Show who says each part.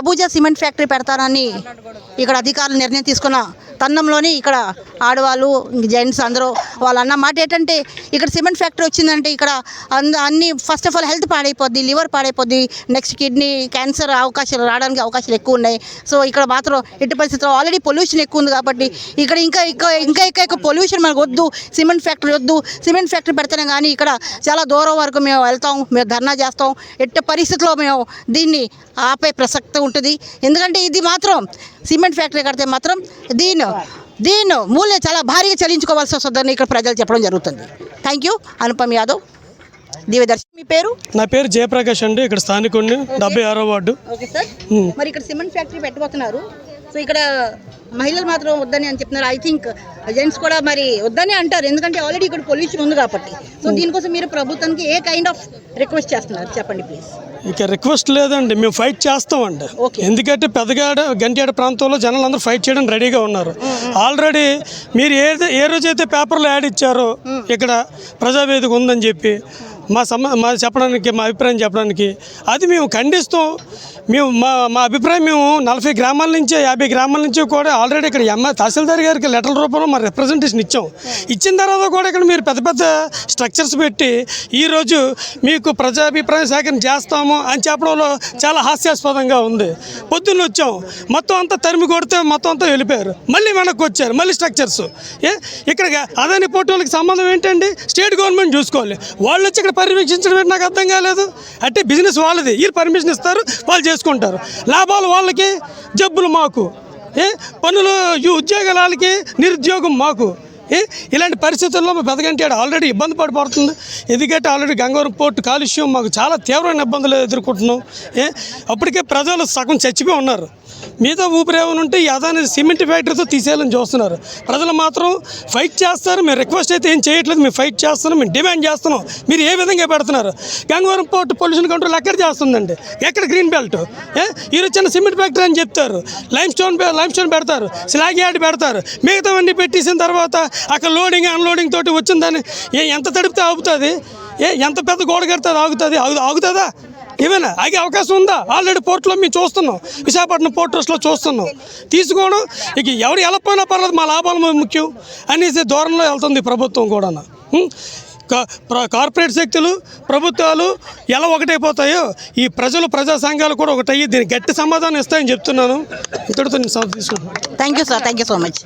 Speaker 1: Abuja cement factory పెడతారని ఇక్కడ అధికారులు నిర్ణయం తీసుకున్న తన్నంలోని ఇక్కడ ఆడవాళ్ళు జెంట్స్ అందరూ వాళ్ళు అన్న మాట ఏంటంటే ఇక్కడ సిమెంట్ ఫ్యాక్టరీ వచ్చిందంటే ఇక్కడ అంద అన్ని ఫస్ట్ ఆఫ్ ఆల్ హెల్త్ పాడైపోద్ది లివర్ పాడైపోద్ది నెక్స్ట్ కిడ్నీ క్యాన్సర్ అవకాశాలు రావడానికి అవకాశాలు ఎక్కువ ఉన్నాయి. సో ఇక్కడ మాత్రం ఎట్టి పరిస్థితుల్లో ఆల్రెడీ పొల్యూషన్ ఎక్కువ ఉంది కాబట్టి ఇక్కడ ఇంకా ఎక్కువ ఇంకా ఇంకా ఎక్కువ పొల్యూషన్ మనకు వద్దు సిమెంట్ ఫ్యాక్టరీ వద్దు. సిమెంట్ ఫ్యాక్టరీ పెడితేనే కానీ ఇక్కడ చాలా దూరం వరకు మేము వెళ్తాం మేము ధర్నా చేస్తాం. ఎట్టి పరిస్థితుల్లో మేము దీన్ని ఆపే ప్రసక్తి ఉంటుంది. ఎందుకంటే ఇది మాత్రం సిమెంట్ ఫ్యాక్టరీ కడితే మాత్రం దీని దీని మూల్యం చాలా భారీగా చెల్లించుకోవాల్సి వస్తుందని ఇక్కడ ప్రజలు చెప్పడం జరుగుతుంది. Thank you Anupam Yadav Divyadarshi. మీ పేరు?
Speaker 2: నా పేరు జయప్రకాష్ అండి. ఇక్కడ స్థానికుడిని డెబ్బై ఆరో వార్డు.
Speaker 1: ఓకే సార్ మరి ఇక్కడ సిమెంట్ ఫ్యాక్టరీ పెట్టబోతున్నారు. సో ఇక్కడ మహిళలు మాత్రం వద్దని అని చెప్తున్నారు. ఐ థింక్ జెంట్స్ కూడా మరి వద్దని అంటారు. ఎందుకంటే ఆల్రెడీ ఇక్కడ పొల్యూషన్ ఉంది కాబట్టి. సో దీనికోసం మీరు ప్రభుత్వానికి ఏ కైండ్ ఆఫ్ రిక్వెస్ట్ చేస్తున్నారు? చెప్పండి ప్లీజ్
Speaker 2: ఇక రిక్వెస్ట్ లేదండి. మేము ఫైట్ చేస్తామండి. ఎందుకంటే పెద్దగాడ గంటేడ ప్రాంతంలో జనాలు అందరూ ఫైట్ చేయడం రెడీగా ఉన్నారు. ఆల్రెడీ మీరు ఏ ఏ రోజైతే పేపర్లో యాడ్ ఇచ్చారో ఇక్కడ ప్రజావేదిక ఉందని చెప్పి మా సమ మా చెప్పడానికి మా అభిప్రాయం చెప్పడానికి అది మేము ఖండిస్తాం మేము మా మా అభిప్రాయం మేము నలభై గ్రామాల నుంచి యాభై గ్రామాల నుంచి కూడా ఆల్రెడీ ఇక్కడ ఎంఐ తహసీల్దార్ గారికి లెటర్ రూపంలో మా రిప్రజెంటేషన్ ఇచ్చాం. ఇచ్చిన తర్వాత కూడా ఇక్కడ మీరు పెద్ద పెద్ద స్ట్రక్చర్స్ పెట్టి ఈరోజు మీకు ప్రజాభిప్రాయం సేకరణ చేస్తాము అని చెప్పడంలో చాలా హాస్యాస్పదంగా ఉంది. పొద్దున్న వచ్చాం. మొత్తం అంతా తరిమి కొడితే మొత్తం అంతా వెళ్ళిపోయారు. మళ్ళీ వెనక్కి వచ్చారు. మళ్ళీ స్ట్రక్చర్స్ ఏ? ఇక్కడ అదాని పోటీ వాళ్ళకి సంబంధం ఏంటండి? స్టేట్ గవర్నమెంట్ చూసుకోవాలి. వాళ్ళు వచ్చి ఇక్కడ పర్యవేక్షించడం నాకు అర్థం కాలేదు. అంటే బిజినెస్ వాళ్ళది. వీళ్ళు పర్మిషన్ ఇస్తారు వాళ్ళు చేసుకుంటారు. లాభాలు వాళ్ళకి జబ్బులు మాకు. ఏ? పనులు ఈ ఉద్యోగాల వాళ్ళకి నిరుద్యోగం మాకు. ఇలాంటి పరిస్థితుల్లో మా పెదగంటి ఆల్రెడీ ఇబ్బంది పడిపోతుంది ఎందుకంటే ఆల్రెడీ గంగవరం పోర్టు కాలుష్యం మాకు చాలా తీవ్రమైన ఇబ్బందులు ఎదుర్కొంటున్నాం. ఏ అప్పటికే ప్రజలు సగం చచ్చిపోయి ఉన్నారు. మీతో ఊపిరి ఏమైనా ఉంటే ఈ సిమెంట్ ఫ్యాక్టరీతో తీసేయాలని చూస్తున్నారు. ప్రజలు మాత్రం ఫైట్ చేస్తారు మేము రిక్వెస్ట్ అయితే ఏం చేయట్లేదు మేము ఫైట్ చేస్తున్నాం మేము డిమాండ్ చేస్తున్నాం. మీరు ఏ విధంగా పెడుతున్నారు? గంగవరం పోర్టు పొల్యూషన్ కంట్రోల్ ఎక్కడ చేస్తుందండి? ఎక్కడ గ్రీన్ బెల్ట్? ఏ ఈరోజు చిన్న సిమెంట్ ఫ్యాక్టరీ అని చెప్తారు. లైమ్ స్టోన్ లైమ్ స్టోన్ పెడతారు స్లాగ్ యార్డ్ పెడతారు. మిగతావన్నీ పెట్టేసిన తర్వాత అక్కడ లోడింగ్ అన్లోడింగ్ తోటి వచ్చిందని ఏ ఎంత తడిపితే ఆగుతుంది? ఏ ఎంత పెద్ద గోడ కడితే ఆగుతుంది? ఆగు ఆగుతుందా? ఏమైనా ఆగే అవకాశం ఉందా? ఆల్రెడీ పోర్టులో మేము చూస్తున్నాం. విశాఖపట్నం పోర్ట్ ట్రస్ట్లో చూస్తున్నాం. తీసుకోవడం ఇక ఎవరు వెళ్ళకపోయినా పర్లేదు మా లాభాలు ముఖ్యం. అనేసి దూరంలో వెళ్తుంది ప్రభుత్వం కూడా కార్పొరేట్ శక్తులు ప్రభుత్వాలు ఎలా ఒకటైపోతాయో ఈ ప్రజలు ప్రజా సంఘాలు కూడా ఒకటయ్యి దీనికి గట్టి సమాధానం ఇస్తాయని చెప్తున్నాను. ఇక్కడితో నేను తీసుకుంటున్నాను
Speaker 1: thank you sir thank you so much